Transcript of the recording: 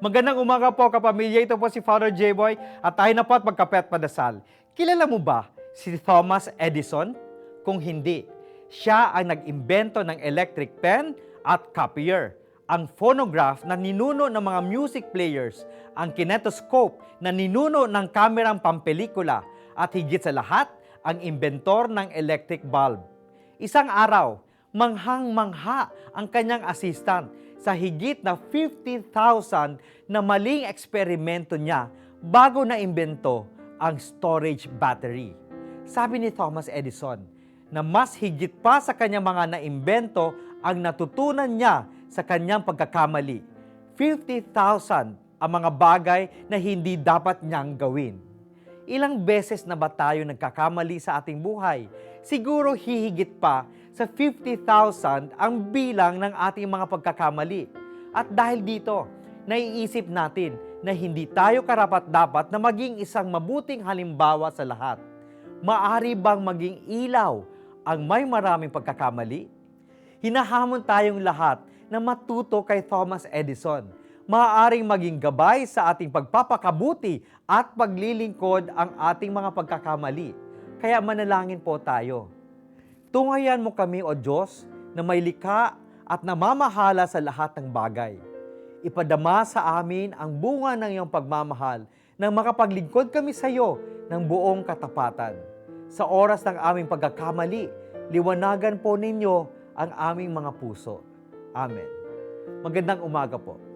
Magandang umaga po kapamilya. Ito po si Father J-Boy at tayo na po at magkape at padasal. Kilala mo ba si Thomas Edison? Kung hindi, siya ang nag-imbento ng electric pen at copier, ang phonograph na ninuno ng mga music players, ang kinetoscope na ninuno ng kamerang pampelikula, at higit sa lahat, ang inventor ng electric bulb. Isang araw, manghang-mangha ang kanyang assistant sa higit na 50,000 na maling eksperimento niya bago na imbento ang storage battery. Sabi ni Thomas Edison na mas higit pa sa kanyang mga naimbento ang natutunan niya sa kanyang pagkakamali. 50,000 ang mga bagay na hindi dapat niyang gawin. Ilang beses na ba tayo nagkakamali sa ating buhay? Siguro hihigit pa sa 50,000 ang bilang ng ating mga pagkakamali. At dahil dito, naiisip natin na hindi tayo karapat-dapat na maging isang mabuting halimbawa sa lahat. Maari bang maging ilaw ang may maraming pagkakamali? Hinahamon tayong lahat na matuto kay Thomas Edison. Maaaring maging gabay sa ating pagpapakabuti at paglilingkod ang ating mga pagkakamali. Kaya manalangin po tayo. Tungayan mo kami, O Diyos, na may likha at namamahala sa lahat ng bagay. Ipadama sa amin ang bunga ng iyong pagmamahal nang makapaglingkod kami sa iyo ng buong katapatan. Sa oras ng aming pagkakamali, liwanagan po ninyo ang aming mga puso. Amen. Magandang umaga po.